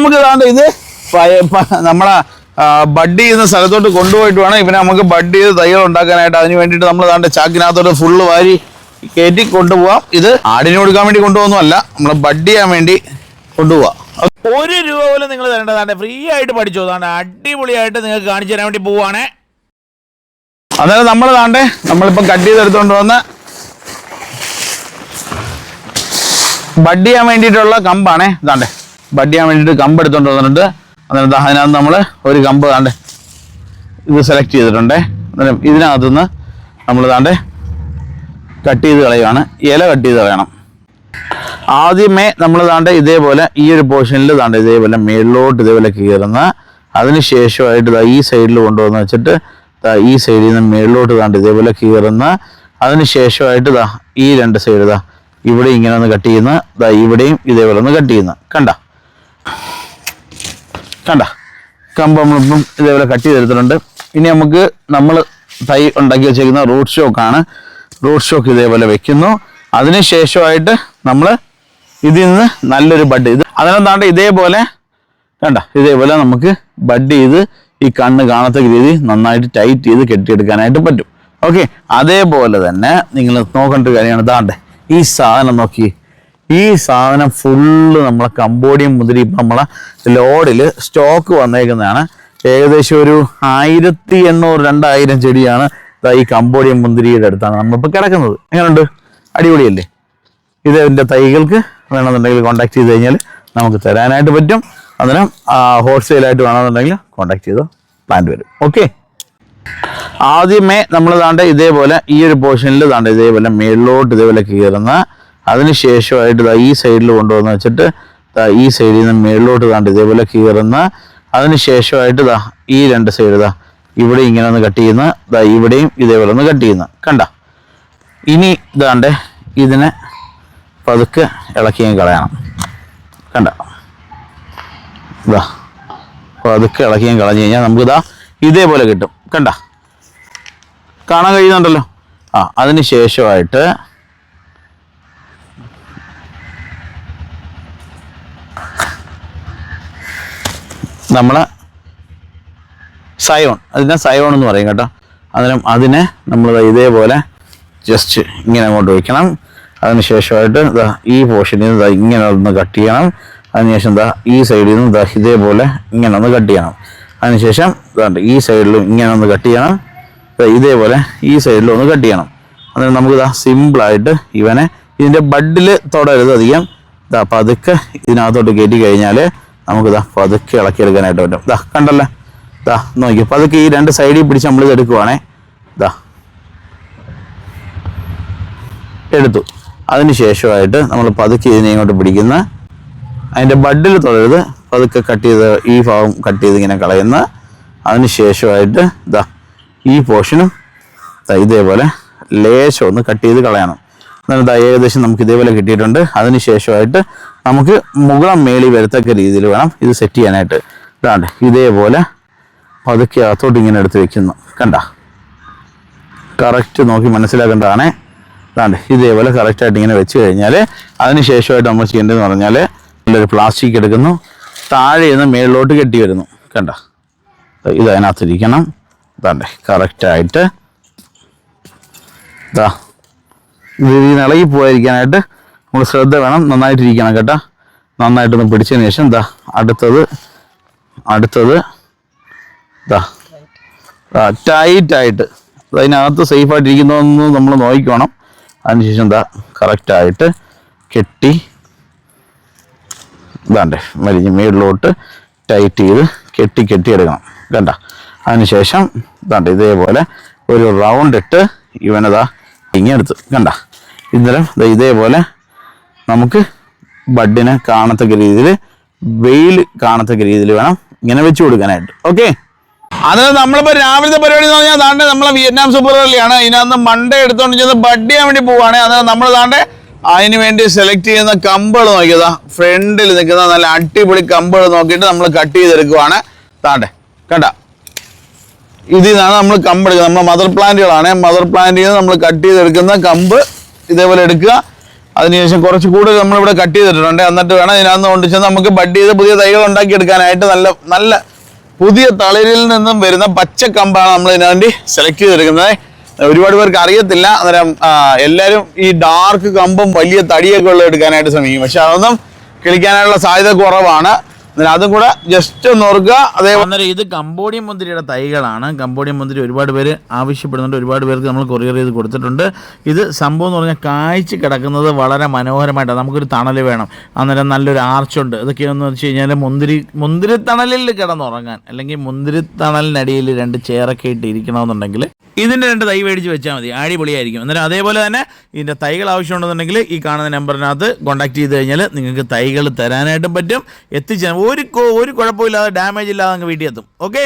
നമുക്ക് ഇതാണ്ട് ഇത് നമ്മളെ ബഡ് ചെയ്യുന്ന സ്ഥലത്തോട്ട് കൊണ്ടുപോയിട്ട് വേണം. ഇവനെ നമുക്ക് ബഡ് ചെയ്ത് തൈകൾ ഉണ്ടാക്കാനായിട്ട്. അതിന് വേണ്ടിയിട്ട് നമ്മൾ ഇതാണ്ട് ചാക്കിനകത്തോട്ട് ഫുള്ള് വാരി കയറ്റി കൊണ്ടുപോവാം. ഇത് ആടിന് കൊടുക്കാൻ വേണ്ടി കൊണ്ടുപോകുന്നതല്ല. നമ്മൾ ബഡ് ചെയ്യാൻ വേണ്ടി കൊണ്ടുപോവാം. ഒരു രൂപ പോലും നിങ്ങൾ തരേണ്ടതാണ് ഫ്രീ ആയിട്ട് പഠിച്ചു. അതാണ് അടിപൊളിയായിട്ട് നിങ്ങൾക്ക് കാണിച്ചു തരാൻ വേണ്ടി പോവാണേ. അതായത് നമ്മൾ താണ്ടേ നമ്മളിപ്പം കട്ട് ചെയ്തെടുത്തോണ്ട് വന്ന് ബഡ് ചെയ്യാൻ വേണ്ടിയിട്ടുള്ള കമ്പാണേ. ഇതാണ്ടേ ബഡ് ചെയ്യാൻ വേണ്ടിയിട്ട് കമ്പ് എടുത്തുകൊണ്ട് വന്നിട്ടുണ്ട്. അന്നേരം അതിനകത്ത് നമ്മൾ ഒരു കമ്പ് കാണ്ടേ ഇത് സെലക്ട് ചെയ്തിട്ടുണ്ടേ. അന്നേരം ഇതിനകത്തുനിന്ന് നമ്മൾ താണ്ടേ കട്ട് ചെയ്ത് കളയുകയാണ് ഇല കട്ട് ചെയ്ത് കളയണം. ആദ്യമേ നമ്മൾ താണ്ട് ഇതേപോലെ ഈ ഒരു പോർഷനിൽ താണ്ട് ഇതേപോലെ മേളിലോട്ട് ഇതേപോലെ കീറുന്ന അതിനുശേഷമായിട്ട് ഈ സൈഡിൽ കൊണ്ടുവന്ന് വെച്ചിട്ട് ഈ സൈഡിൽ നിന്ന് മേളിലോട്ട് താണ്ട് ഇതേപോലെ കീറുന്ന അതിനുശേഷമായിട്ട് ഈ രണ്ട് സൈഡ് ദാ ഇവിടെ ഇങ്ങനെ ഒന്ന് കട്ട് ചെയ്യുന്ന ഇവിടെയും ഇതേപോലെ ഒന്ന് കട്ട് ചെയ്യുന്ന. കണ്ട? കണ്ട. കമ്പ് ഇതേപോലെ കട്ട് ചെയ്തെടുത്തിട്ടുണ്ട്. ഇനി നമുക്ക് നമ്മൾ തൈ ഉണ്ടാക്കി വെച്ചേക്കുന്ന റൂട്ട് ഷോക്കാണ് റൂട്ട് ഷോക്ക് ഇതേപോലെ വെക്കുന്നു. അതിന് ശേഷമായിട്ട് നമ്മൾ ഇതിൽ നിന്ന് നല്ലൊരു ബഡ് ഇത് അതിനെന്താണ്ട് ഇതേപോലെ കണ്ട ഇതേപോലെ നമുക്ക് ബഡ് ചെയ്ത് ഈ കണ്ണ് കാണത്തക്ക രീതി നന്നായിട്ട് ടൈറ്റ് ചെയ്ത് കെട്ടിയെടുക്കാനായിട്ട് പറ്റും. ഓക്കെ അതേപോലെ തന്നെ നിങ്ങൾ നോക്കേണ്ട കാര്യമാണ്. താണ്ടെ ഈ സാധനം നോക്കി ഈ സാധനം ഫുള്ള് നമ്മളെ കമ്പോഡിയം മുതിരി ഇപ്പം നമ്മളെ ലോഡിൽ സ്റ്റോക്ക് വന്നേക്കുന്നതാണ്. ഏകദേശം ഒരു ആയിരത്തി എണ്ണൂറ് രണ്ടായിരം ചെടിയാണ് ഈ കമ്പോഡിയം മുന്തിരിയുടെ അടുത്താണ് നമ്മളിപ്പോൾ കിടക്കുന്നത്. എങ്ങനെയുണ്ട് അടിപൊളിയല്ലേ? ഇത് ഇതിന്റെ തൈകൾക്ക് വേണമെന്നുണ്ടെങ്കിൽ കോൺടാക്ട് ചെയ്ത് കഴിഞ്ഞാൽ നമുക്ക് തരാനായിട്ട് പറ്റും. അന്നേരം ഹോൾസെയിലായിട്ട് വേണമെന്നുണ്ടെങ്കിൽ കോൺടാക്ട് ചെയ്ത്. പ്ലാന്റ് വരും. ഓക്കെ ആദ്യമേ നമ്മൾ താണ്ട ഇതേപോലെ ഈ ഒരു പോർഷനിൽ താണ്ട ഇതേപോലെ മേളിലോട്ട് ഇതേപോലെ കീറുന്ന അതിന് ഇതാ ഈ സൈഡിൽ കൊണ്ടുവന്ന് വെച്ചിട്ട് ഇതാ ഈ സൈഡിൽ നിന്ന് മേളിലോട്ട് താണ്ട് ഇതേപോലെ കീറുന്ന അതിനുശേഷമായിട്ട് ഇതാ ഈ രണ്ട് സൈഡ് ദാ ഇവിടെ ഇങ്ങനെ ഒന്ന് കട്ട് ചെയ്യുന്ന ദാ ഇവിടെയും ഇതേപോലെ ഒന്ന് കട്ട് ചെയ്യുന്ന. കണ്ട? ഇനി ഇതാണ്ട് ഇതിനെ പതുക്കെ ഇളക്കിയും കളയണം. കണ്ട? ഇതാ പതുക്കെ ഇളക്കിയും കളഞ്ഞു കഴിഞ്ഞാൽ നമുക്ക് ഇതാ ഇതേപോലെ കിട്ടും. കണ്ട? കാണാൻ കഴിയുന്നുണ്ടല്ലോ? ആ അതിന് ശേഷമായിട്ട് നമ്മൾ സയോൺ. അതിനെ സയോൺ എന്ന് പറയും കേട്ടോ. അന്നേരം അതിനെ നമ്മൾ ഇതേപോലെ ജസ്റ്റ് ഇങ്ങനെ അങ്ങോട്ട് വയ്ക്കണം അതിനുശേഷമായിട്ട് ഇതാ ഈ പോർഷനിൽ നിന്ന് ഇങ്ങനെ ഒന്ന് കട്ട് ചെയ്യണം. അതിനുശേഷം ദാ ഈ സൈഡിൽ നിന്ന് ദാ ഇതേപോലെ ഇങ്ങനെ ഒന്ന് കട്ട് ചെയ്യണം. അതിനുശേഷം ഇതാണ്ട് ഈ സൈഡിലും ഇങ്ങനെ ഒന്ന് കട്ട് ചെയ്യണം. ഇതേപോലെ ഈ സൈഡിലും ഒന്ന് കട്ട് ചെയ്യണം. അന്നേരം നമുക്ക് ഇതാ സിമ്പിളായിട്ട് ഇവനെ ഇതിന്റെ ബഡിൽ തൊടരുത് അധികം. ദാ പതുക്കെ ഇതിനകത്തോട്ട് കയറ്റി കഴിഞ്ഞാൽ നമുക്ക് ഇതാ പതുക്കെ ഇളക്കിയെടുക്കാനായിട്ട് പറ്റും. ഇതാ കണ്ടല്ലേ? ഇതാ നോക്കി പതുക്കെ ഈ രണ്ട് സൈഡിൽ പിടിച്ച് നമ്മൾ എടുക്കുവാണേ. ഇതാ എടുത്തു. അതിന് ശേഷമായിട്ട് നമ്മൾ പതുക്കെ ഇതിനെ ഇങ്ങോട്ട് പിടിക്കുന്ന അതിന്റെ ബഡിൽ തുടരുത്. പതുക്കെ കട്ട് ചെയ്ത് ഈ ഭാഗം കട്ട് ചെയ്ത് ഇങ്ങനെ കളയുന്ന അതിന് ശേഷമായിട്ട് ഇതാ ഈ പോർഷനും ഇതേപോലെ ലേശം ഒന്ന് കട്ട് ചെയ്ത് കളയണം. എന്നിട്ട് ഏകദേശം നമുക്ക് ഇതേപോലെ കിട്ടിയിട്ടുണ്ട്. അതിനുശേഷമായിട്ട് നമുക്ക് മുകളം മേളി വരത്തക്ക രീതിയിൽ വേണം ഇത് സെറ്റ് ചെയ്യാനായിട്ട്. ഇതാണ്ട് ഇതേപോലെ പതുക്കെ അകത്തോട്ട് ഇങ്ങനെ എടുത്ത് വെക്കുന്നു. കണ്ട? കറക്റ്റ് നോക്കി മനസ്സിലാക്കേണ്ടതാണേ. ഇതാണ്ട് ഇതേപോലെ കറക്റ്റായിട്ട് ഇങ്ങനെ വെച്ച് കഴിഞ്ഞാൽ അതിനുശേഷമായിട്ട് നമ്മൾ ചെയ്യേണ്ടതെന്ന് പറഞ്ഞാൽ നല്ലൊരു പ്ലാസ്റ്റിക് എടുക്കുന്നു. താഴെ നിന്ന് മേളിലോട്ട് കെട്ടി വരുന്നു. കണ്ട? ഇത് അതിനകത്തിരിക്കണം ഇതാണ്ട് കറക്റ്റായിട്ട് ഇതാ ഇത് ഇതിന് ഇളകി പോയിരിക്കാനായിട്ട് നമ്മൾ ശ്രദ്ധ വേണം. നന്നായിട്ടിരിക്കണം കേട്ടോ. നന്നായിട്ടൊന്ന് പിടിച്ചതിന് ശേഷം എന്താ അടുത്തത് അടുത്തത് ഇതാ ടൈറ്റായിട്ട് അതിനകത്ത് സേഫായിട്ടിരിക്കുന്നതെന്ന് നമ്മൾ നോക്കിക്കോണം. അതിനുശേഷം എന്താ കറക്റ്റായിട്ട് കെട്ടി ഇതാണ്ടേ വലിഞ്ഞ് മേളിലോട്ട് ടൈറ്റ് ചെയ്ത് കെട്ടി കെട്ടി എടുക്കണം. കണ്ട? അതിനുശേഷം ഇതാണ്ട് ഇതേപോലെ ഒരു റൗണ്ട് ഇട്ട് ഇവനതാ ഇങ്ങെടുത്ത് കണ്ട? ഇന്നലെ ഇതേപോലെ നമുക്ക് ബഡിനെ കാണത്തക്ക രീതിയിൽ വെയിൽ കാണത്തക്ക രീതിയിൽ വേണം ഇങ്ങനെ വെച്ച് കൊടുക്കാനായിട്ട്. ഓക്കെ അത് നമ്മളിപ്പോ രാവിലത്തെ പരിപാടി എന്ന് പറഞ്ഞാൽ താണ്ടെ നമ്മളെ വിയറ്റ്നാം സൂപ്പർ കളിയാണ് ഇതിനകത്ത് മണ്ടേ എടുത്തോണ്ട് ചെന്ന് ബഡ് ചെയ്യാൻ വേണ്ടി പോവാണ്. അത് നമ്മൾ താണ്ടെ അതിന് വേണ്ടി സെലക്ട് ചെയ്യുന്ന കമ്പുകൾ നോക്കിയതാ. ഫ്രണ്ടിൽ നിൽക്കുന്ന നല്ല അടിപൊളി കമ്പുകൾ നോക്കിയിട്ട് നമ്മൾ കട്ട് ചെയ്തെടുക്കുവാണ്. താണ്ടെ കണ്ട? ഇതിൽ നിന്നാണ് നമ്മൾ കമ്പ് എടുക്കുന്നത്. നമ്മുടെ മദർ പ്ലാന്റുകളാണ് മദർ പ്ലാന്റിൽ നിന്ന് നമ്മൾ കട്ട് ചെയ്തെടുക്കുന്ന കമ്പ് ഇതേപോലെ എടുക്കുക. അതിനുശേഷം കുറച്ച് കൂടുതൽ നമ്മളിവിടെ കട്ട് ചെയ്തിട്ടുണ്ട്. എന്നിട്ട് വേണം ഇതിനകത്ത് കൊണ്ട് ചെന്ന് നമുക്ക് ബഡ് ചെയ്ത് പുതിയ തൈകൾ ഉണ്ടാക്കിയെടുക്കാനായിട്ട് നല്ല നല്ല പുതിയ തളിരിൽ നിന്നും വരുന്ന പച്ച കമ്പാണ് നമ്മൾ ഇതിനു വേണ്ടി സെലക്ട് ചെയ്തെടുക്കുന്നത്. ഒരുപാട് പേർക്ക് അറിയത്തില്ല. അന്നേരം എല്ലാവരും ഈ ഡാർക്ക് കമ്പും വലിയ തടിയൊക്കെ ഉള്ള എടുക്കാനായിട്ട് ശ്രമിക്കും. പക്ഷെ അതൊന്നും കിളിക്കാനായിട്ടുള്ള സാധ്യത കുറവാണ്. അന്നേരം അതും കൂടെ ജസ്റ്റ് ഒന്ന് ഓർക്കുക. അതേ അന്നേരം ഇത് കമ്പോഡിയൻ മുന്തിരിയുടെ തൈകളാണ്. കമ്പോഡിയൻ മുന്തിരി ഒരുപാട് പേര് ആവശ്യപ്പെടുന്നുണ്ട്. ഒരുപാട് പേർക്ക് നമ്മൾ കൊറിയർ ചെയ്ത് കൊടുത്തിട്ടുണ്ട്. ഇത് സംഭവം എന്ന് പറഞ്ഞാൽ കാഴ്ച കിടക്കുന്നത് വളരെ മനോഹരമായിട്ടാണ്. നമുക്കൊരു തണൽ വേണം. അന്നേരം നല്ലൊരു ആർച്ചുണ്ട് ഇതൊക്കെയെന്ന് വെച്ച് കഴിഞ്ഞാൽ മുന്തിരി മുന്തിരി തണലിൽ കിടന്നുറങ്ങാൻ. അല്ലെങ്കിൽ മുന്തിരി തണലിനടിയിൽ രണ്ട് ചെയറൊക്കെ ഇട്ട് ഇരിക്കണമെന്നുണ്ടെങ്കിൽ ഇതിന്റെ രണ്ട് തൈ മേടിച്ച് വെച്ചാൽ മതി. അടിപൊളിയായിരിക്കും. അന്നേരം അതേപോലെ തന്നെ ഇതിന്റെ തൈകൾ ആവശ്യമുണ്ടെന്നുണ്ടെങ്കിൽ ഈ കാണുന്ന നമ്പറിനകത്ത് കോൺടാക്ട് ചെയ്ത് കഴിഞ്ഞാൽ നിങ്ങൾക്ക് തൈകൾ തരാനായിട്ടും പറ്റും. എത്തിച്ചാൽ ഒരു ഒരു കുഴപ്പമില്ലാതെ ഡാമേജ് ഇല്ലാതെ അങ്ങ് വീട്ടിൽ എത്തും. ഓക്കെ